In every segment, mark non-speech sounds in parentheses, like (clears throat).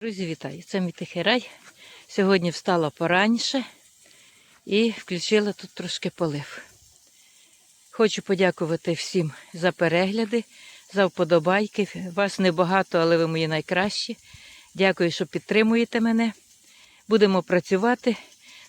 Друзі, вітаю! Це мій тихий рай. Сьогодні встала пораніше і включила тут трошки полив. Хочу подякувати всім за перегляди, за вподобайки. Вас небагато, але ви мої найкращі. Дякую, що підтримуєте мене. Будемо працювати.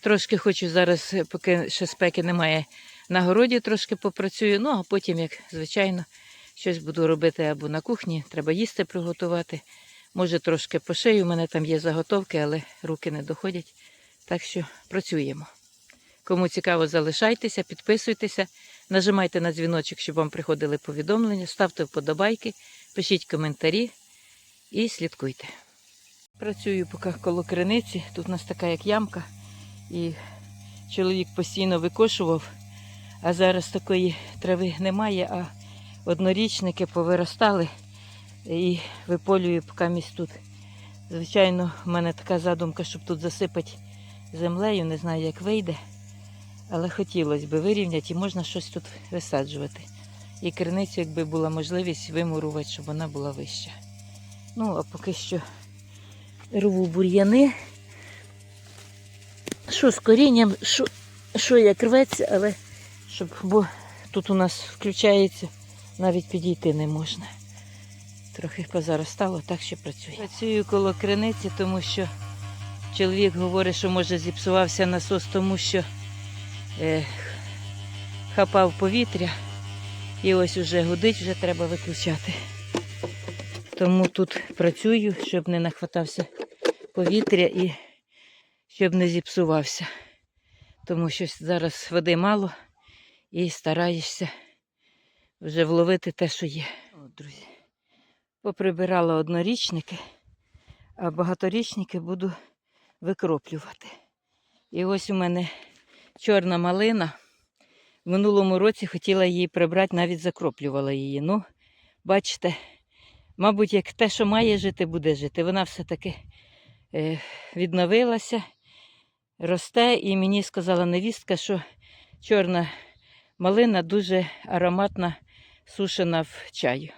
Трошки хочу зараз, поки ще спеки немає, на городі трошки попрацюю. Ну, а потім, як звичайно, щось буду робити або на кухні, треба їсти приготувати. Може, трошки пошию, у мене там є заготовки, але руки не доходять. Так що працюємо. Кому цікаво, залишайтеся, підписуйтеся, нажимайте на дзвіночок, щоб вам приходили повідомлення, ставте вподобайки, пишіть коментарі і слідкуйте. Працюю поки коло криниці. Тут у нас така як ямка, і чоловік постійно викошував, а зараз такої трави немає, а однорічники повиростали і виполюю поки тут. Звичайно, в мене така задумка, щоб тут засипати землею, не знаю, як вийде. Але хотілося б вирівняти і можна щось тут висаджувати. І криницю, якби була можливість вимурувати, щоб вона була вища. Ну, а поки що рву бур'яни. Що з корінням, що, що як рветься, але щоб, бо тут у нас включається, навіть підійти не можна. Трохи позаростало, так що працює. Працюю коло криниці, тому що чоловік говорить, що може зіпсувався насос, тому що е, хапав повітря і ось уже гудить, вже треба виключати. Тому тут працюю, щоб не нахватався повітря і щоб не зіпсувався. Тому що зараз води мало і стараєшся вже вловити те, що є. От, друзі. Поприбирала однорічники, а багаторічники буду викроплювати. І ось у мене чорна малина. В минулому році хотіла її прибрати, навіть закроплювала її. Ну, бачите, мабуть, як те, що має жити, буде жити. Вона все-таки е, відновилася, росте, і мені сказала невістка, що чорна малина дуже ароматна, сушена в чаю.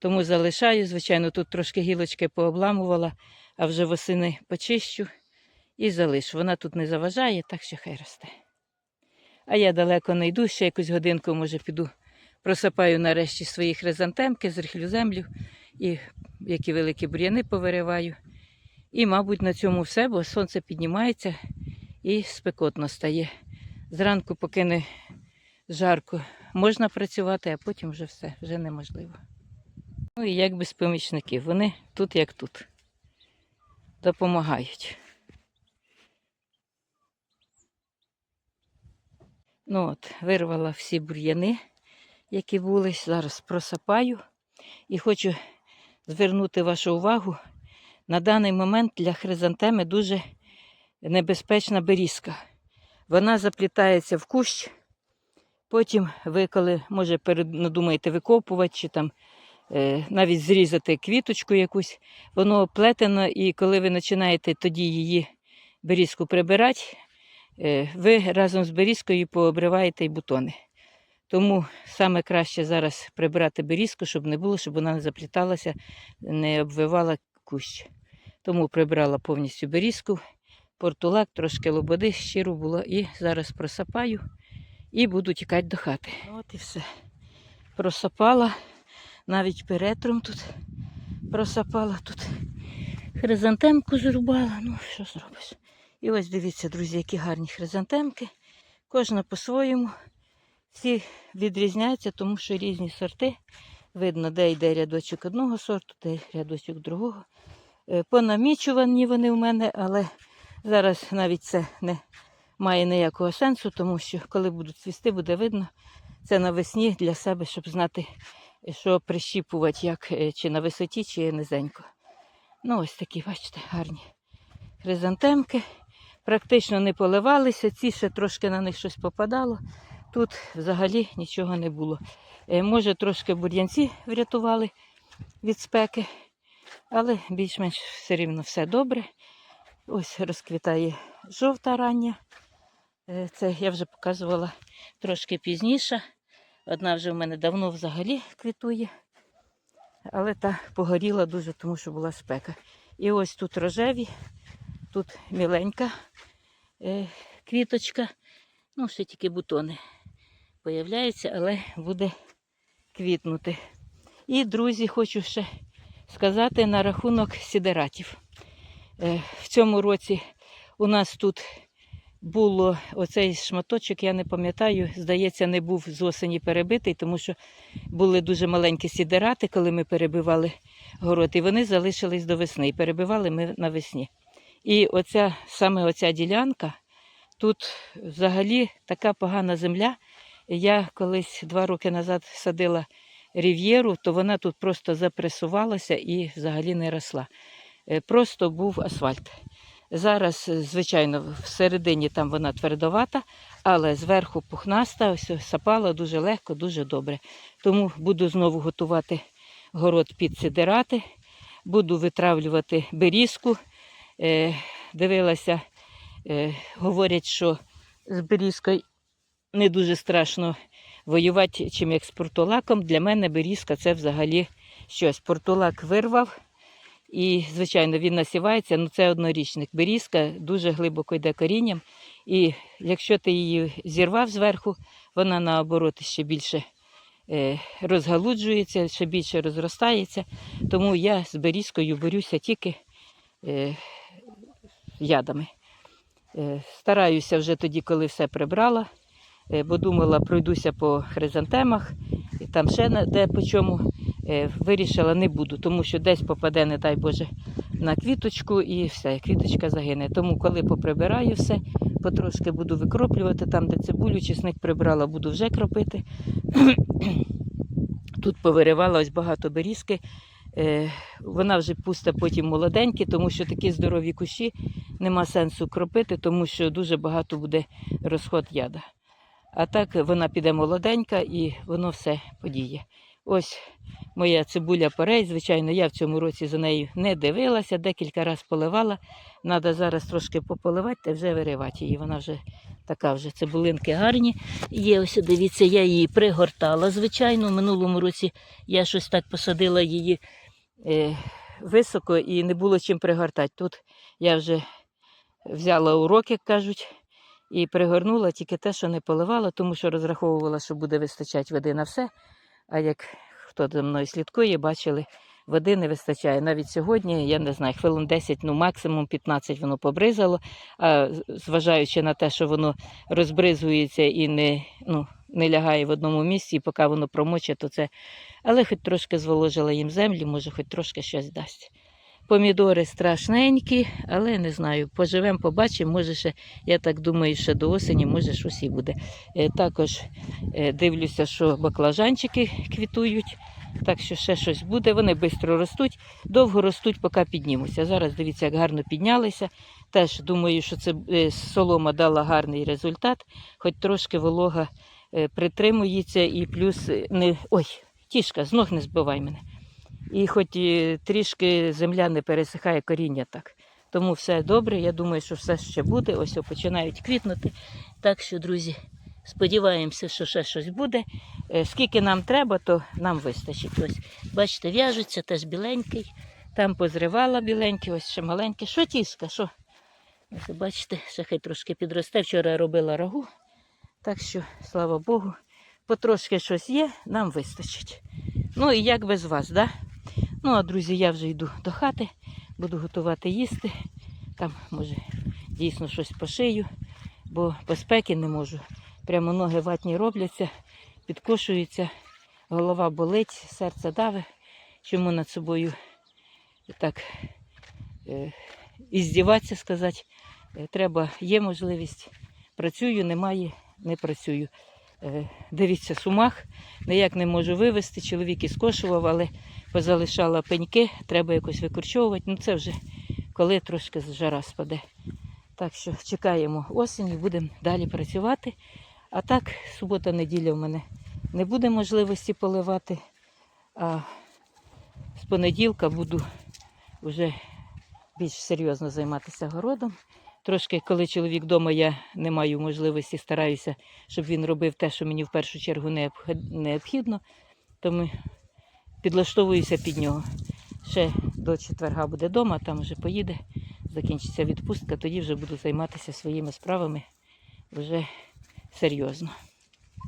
Тому залишаю, звичайно, тут трошки гілочки пообламувала, а вже восени почищу і залишу. Вона тут не заважає, так що хай росте. А я далеко не йду, ще якусь годинку, може, піду, просипаю нарешті свої хризантемки, зрихлю землю, і які великі бур'яни повириваю. І, мабуть, на цьому все, бо сонце піднімається і спекотно стає. Зранку, поки не жарко, можна працювати, а потім вже все, вже неможливо. Ну і як без помічників. Вони тут як тут. Допомагають. Ну от, вирвала всі бур'яни, які були. Зараз просапаю. І хочу звернути вашу увагу. На даний момент для хризантеми дуже небезпечна берізка. Вона заплітається в кущ. Потім ви, коли, може, перед, надумаєте викопувати чи там навіть зрізати квіточку якусь, воно плетено, і коли ви починаєте тоді її берізку прибирати, е, ви разом з берізкою пообриваєте й бутони. Тому саме краще зараз прибирати берізку, щоб не було, щоб вона не запліталася, не обвивала кущ. Тому прибрала повністю берізку, портулак, трошки лободи, щиру було. І зараз просапаю і буду тікати до хати. От і все. Просапала. Навіть перетром тут просапала тут. Хризантемку зрубала. Ну, що зробиш? І ось дивіться, друзі, які гарні хризантемки. Кожна по-своєму. Всі відрізняються, тому що різні сорти. Видно, де йде рядочок одного сорту, де рядочок другого. Е, Понамічувані вони в мене, але зараз навіть це не має ніякого сенсу, тому що коли будуть цвісти, буде видно. Це навесні для себе, щоб знати, що прищіпувати, як е, чи на висоті, чи низенько. Ну, ось такі, бачите, гарні хризантемки. Практично не поливалися, ці ще трошки на них щось попадало. Тут взагалі нічого не було. Е, Може, трошки бур'янці врятували від спеки, але більш-менш все рівно все добре. Ось розквітає жовта рання. Е, Це я вже показувала трошки пізніше. Одна вже в мене давно взагалі квітує, але та погоріла дуже, тому що була спека. І ось тут рожеві, тут міленька е, квіточка. Ну, ще тільки бутони появляються, але буде квітнути. І, друзі, хочу ще сказати на рахунок сідератів. Е, В цьому році у нас тут було оцей шматочок, я не пам'ятаю, здається, не був з осені перебитий, тому що були дуже маленькі сідерати, коли ми перебивали город, і вони залишились до весни. І перебивали ми навесні. І оця, саме оця ділянка, тут взагалі така погана земля. Я колись два роки назад садила рів'єру, то вона тут просто запресувалася і взагалі не росла. Е, Просто був асфальт. Зараз, е, звичайно, всередині там вона твердовата, але зверху пухнаста, ось сапала дуже легко, дуже добре. Тому буду знову готувати город під сидирати, буду витравлювати берізку. Е, дивилася, е, говорять, що з берізкою не дуже страшно воювати, чим як з портулаком. Для мене берізка це взагалі щось. Портулак вирвав. І, звичайно, він насівається, ну це однорічник. Берізка дуже глибоко йде корінням. І якщо ти її зірвав зверху, вона наоборот ще більше е, розгалуджується, ще більше розростається. Тому я з берізкою борюся тільки е, ядами. Е, стараюся вже тоді, коли все прибрала, бо думала, пройдуся по хризантемах, там ще де по чому. Е, вирішила не буду, тому що десь попаде, не дай Боже, на квіточку і все, квіточка загине. Тому, коли поприбираю все, потрошки буду викроплювати, там, де цибулю, чесник прибрала, буду вже кропити. (clears throat) Тут повиривала ось багато берізки. Е, Вона вже пуста потім молоденькі, тому що такі здорові кущі нема сенсу кропити, тому що дуже багато буде розход яда. А так вона піде молоденька і воно все подіє. Ось моя цибуля порей. Звичайно, я в цьому році за нею не дивилася, декілька разів поливала. Треба зараз трошки пополивати та вже виривати її. Вона вже така вже цибулинки гарні. Є ось, дивіться, я її пригортала. Звичайно, в минулому році я щось так посадила її е, високо і не було чим пригортати. Тут я вже взяла урок, як кажуть. І пригорнула тільки те, що не поливала, тому що розраховувала, що буде вистачати води на все. А як хто за мною слідкує, бачили, води не вистачає. Навіть сьогодні, я не знаю, хвилин 10, ну максимум 15 воно побризало. А зважаючи на те, що воно розбризується і не, ну, не лягає в одному місці, і поки воно промоче, то це. Але хоч трошки зволожила їм землю, може, хоч трошки щось дасть. Помідори страшненькі, але не знаю. Поживемо, побачимо. Може, ще, я так думаю, ще до осені, може, щось і буде. Е, також Е, Дивлюся, що баклажанчики квітують, так що ще щось буде. Вони швидко ростуть, довго ростуть, поки піднімуться. Зараз дивіться, як гарно піднялися. Теж думаю, що це е, солома дала гарний результат, хоч трошки волога притримується і плюс не. Ой, тішка, з ног не збивай мене. І хоч і трішки земля не пересихає коріння так. Тому все добре. Я думаю, що все ще буде. Ось починають квітнути. Так що, друзі. Сподіваємося, що ще щось буде. Е, Скільки нам треба, то нам вистачить. Ось, бачите, в'яжеться теж біленький. Там позривала біленький, ось ще маленький. Що тіска? Що? Ось, бачите, ще хай трошки підросте. Вчора робила рагу. Так що, слава Богу, потрошки щось є, нам вистачить. Ну і як без вас, да? Ну, а друзі, я вже йду до хати, буду готувати їсти. Там, може, дійсно щось пошию, бо по спеки не можу. Прямо ноги ватні робляться, підкошуються, голова болить, серце даве. Чому над собою так е, іздіватися, сказати. Е, треба, є можливість. Працюю, немає, не працюю. Е, дивіться, сумах, ніяк не можу вивезти. Чоловік і скошував, але позалишала пеньки, треба якось викорчовувати. Ну це вже коли трошки жара спаде. Так що чекаємо осені, будемо далі працювати. А так, субота-неділя в мене не буде можливості поливати. А з понеділка буду вже більш серйозно займатися городом. Трошки, коли чоловік вдома, я не маю можливості, стараюся, щоб він робив те, що мені в першу чергу необх- необхідно. Тому підлаштовуюся під нього. Ще до четверга буде вдома, там вже поїде, закінчиться відпустка, тоді вже буду займатися своїми справами вже серйозно.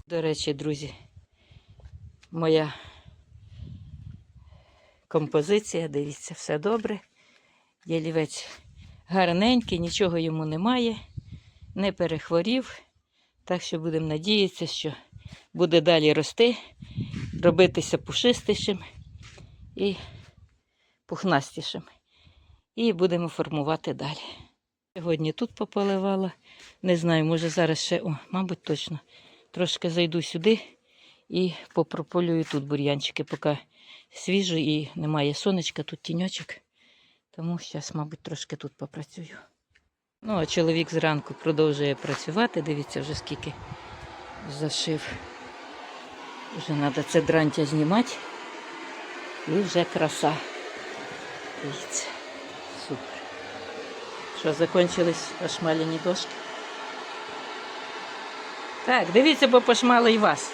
До речі, друзі, моя композиція, дивіться, все добре. Ялівець гарненький, нічого йому немає, не перехворів. Так що будемо надіятися, що буде далі рости, робитися пушистішим і пухнастішим. І будемо формувати далі. Сьогодні тут пополивала. Не знаю, може зараз ще, о, мабуть, точно. Трошки зайду сюди і попрополюю тут бур'янчики, поки свіжо і немає сонечка, тут тіньочок. Тому зараз, мабуть, трошки тут попрацюю. Ну, а чоловік зранку продовжує працювати. Дивіться, вже скільки зашив. Вже треба це дрантя знімати. І вже краса. Дивіться. Супер. Що, закончились пошмалені дошки? Так, дивіться, бо пошмали і вас.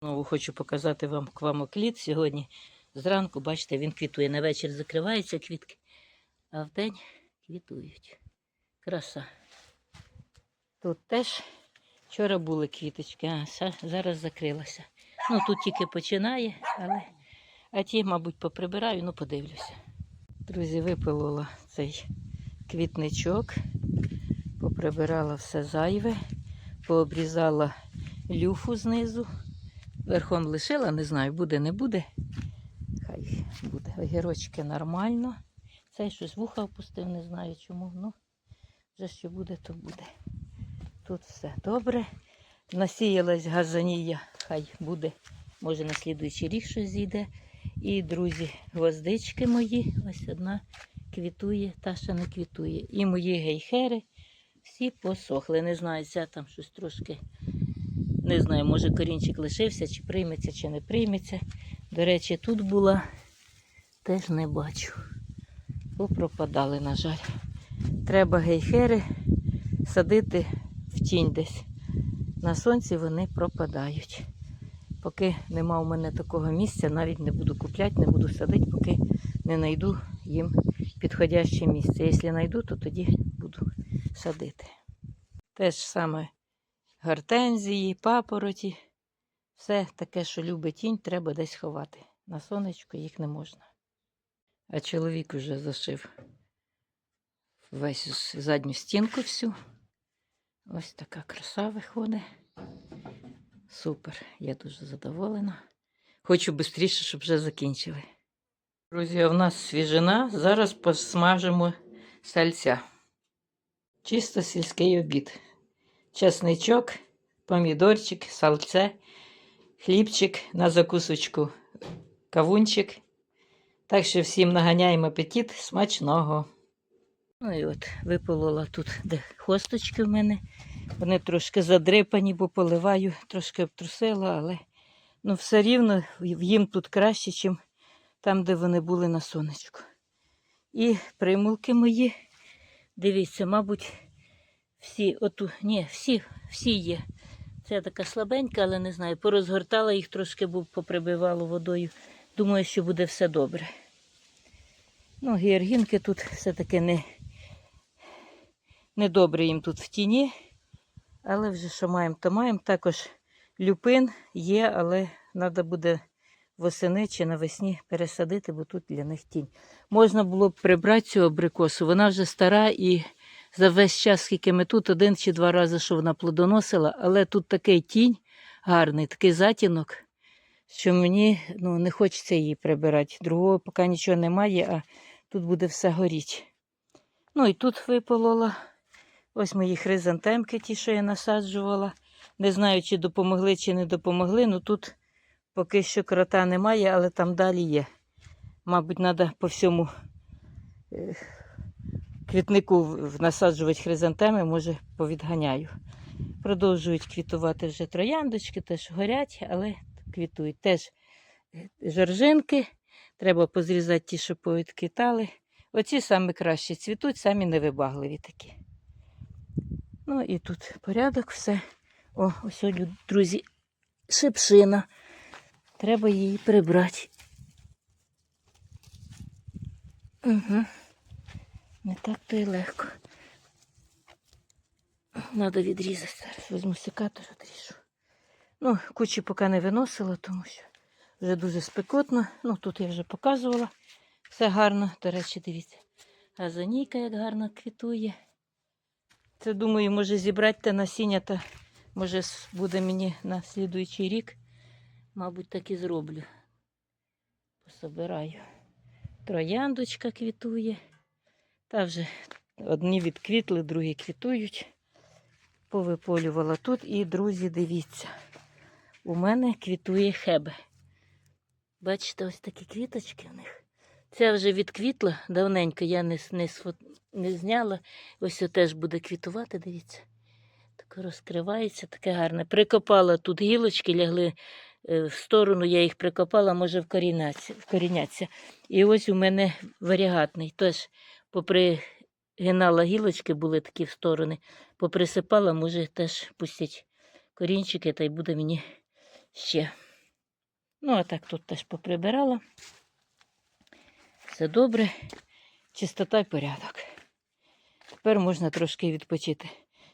Знову хочу показати вам квамокліт. Сьогодні зранку, бачите, він квітує. На вечір закриваються квітки, а вдень квітують. Краса. Тут теж вчора були квіточки, а зараз закрилася. Ну тут тільки починає, але а ті, мабуть, поприбираю, ну подивлюся. Друзі, випилила цей квітничок, поприбирала все зайве, пообрізала люфу знизу. Верхом лишила, не знаю, буде, не буде. Хай буде. Огірочки нормально. Цей щось вуха опустив, не знаю чому. Ну, вже що буде, то буде. Тут все добре. Насіялась газанія, хай буде. Може на слідуючий рік щось зійде. І, друзі, гвоздички мої. Ось одна квітує, та ще не квітує. І мої гейхери всі посохли. Не знаю, ця там щось трошки. Не знаю, може корінчик лишився, чи прийметься, чи не прийметься. До речі, тут була, теж не бачу. Попропадали, на жаль. Треба гейхери садити в тінь десь. На сонці вони пропадають. Поки нема у мене такого місця, навіть не буду купляти, не буду садити, поки не знайду їм підходяще місце. Якщо знайду, то тоді буду садити. Те ж саме гортензії, папороті. Все таке, що любить тінь, треба десь ховати. На сонечко їх не можна. А чоловік уже зашив весь задню стінку всю. Ось така краса виходить. Супер, я дуже задоволена. Хочу швидше, щоб вже закінчили. Друзі, в нас свіжина. Зараз посмажимо сальця. Чисто сільський обід. Чесничок, помідорчик, сальце, хлібчик на закусочку, кавунчик. Так що всім наганяємо апетит смачного. Ну і от виполола тут, де хосточки в мене. Вони трошки задрипані, бо поливаю, трошки обтрусила, але ну, все рівно їм тут краще, ніж там, де вони були на сонечку. І примулки мої, дивіться, мабуть, всі оту, ні, всі, всі є. Це така слабенька, але не знаю, порозгортала їх трошки, бо поприбивало водою. Думаю, що буде все добре. Ну, гіоргінки тут все-таки не, не добре їм тут в тіні. Але вже що маємо, то маємо. Також люпин є, але треба буде восени чи навесні пересадити, бо тут для них тінь. Можна було б прибрати цю абрикосу. Вона вже стара і за весь час, скільки ми тут, один чи два рази, що вона плодоносила, але тут такий тінь гарний, такий затінок, що мені ну, не хочеться її прибирати. Другого поки нічого немає, а тут буде все горіти. Ну і тут виполола. Ось мої хризантемки, ті, що я насаджувала. Не знаю, чи допомогли, чи не допомогли. Ну тут поки що крота немає, але там далі є. Мабуть, треба по всьому е, квітнику насаджувати хризантеми, може, повідганяю. Продовжують квітувати вже трояндочки, теж горять, але квітують. Теж е, жоржинки. Треба позрізати ті, що повідквітали. Оці саме краще цвітуть, самі невибагливі такі. Ну і тут порядок, все. О, ось, лю- друзі, шипшина. Треба її прибрати. Угу. Не так то й легко. Надо відрізати зараз. Візьму секатор, відріжу. Ну, кучі поки не виносила, тому що вже дуже спекотно. Ну, тут я вже показувала. Все гарно. До речі, дивіться. Газонійка як гарно квітує. Це, думаю, може зібрати те насіння, та може буде мені на слідуючий рік. Мабуть, так і зроблю. Пособираю. Трояндочка квітує. Та вже одні відквітли, другі квітують. Повиполювала тут. І, друзі, дивіться, у мене квітує хебе. Бачите, ось такі квіточки в них. Ця вже відквітла давненько, я не, не. Не зняла. Ось це теж буде квітувати, дивіться. Так розкривається, таке гарне. Прикопала тут гілочки, лягли е, в сторону, я їх прикопала, може вкоріняться. І ось у мене варігатний. Теж попригинала гілочки, були такі в сторони, поприсипала, може теж пустять корінчики, та й буде мені ще. Ну, а так тут теж поприбирала. Все добре, чистота й порядок. Тепер можна трошки відпочити.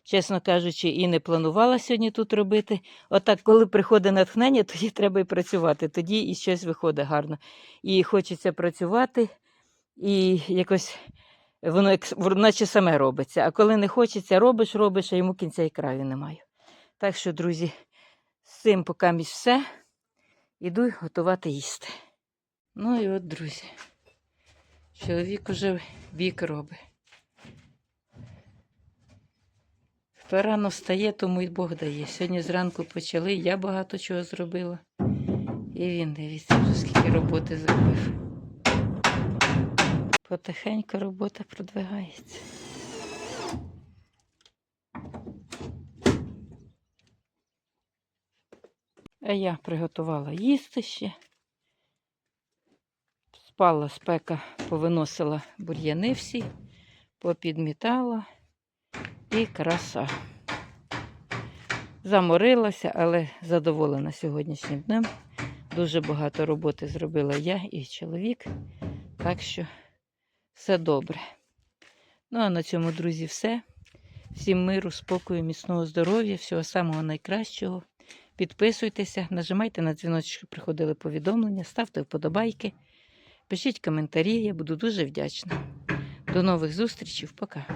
Чесно кажучи, і не планувала сьогодні тут робити. Отак, коли приходить натхнення, (laughs) тоді треба і працювати. Тоді і щось виходить гарно. І хочеться працювати, і якось воно наче саме робиться. А коли не хочеться, робиш, робиш, а йому кінця і краю немає. Так що, друзі, з цим поки між все. Іду готувати їсти. Ну і от, друзі. Чоловік уже вік робить. Хто рано встає, тому й Бог дає. Сьогодні зранку почали, я багато чого зробила. І він, дивіться, вже скільки роботи зробив. Потихеньку робота продвигається. А я приготувала їсти ще. Спала спека, повиносила бур'яни всі, попідмітала і краса. Заморилася, але задоволена сьогоднішнім днем. Дуже багато роботи зробила я і чоловік. Так що все добре. Ну, а на цьому, друзі, все. Всім миру, спокою, міцного здоров'я, всього самого найкращого. Підписуйтеся, нажимайте на дзвіночок, щоб приходили повідомлення, ставте вподобайки, пишіть коментарі, я буду дуже вдячна. До нових зустрічей, пока.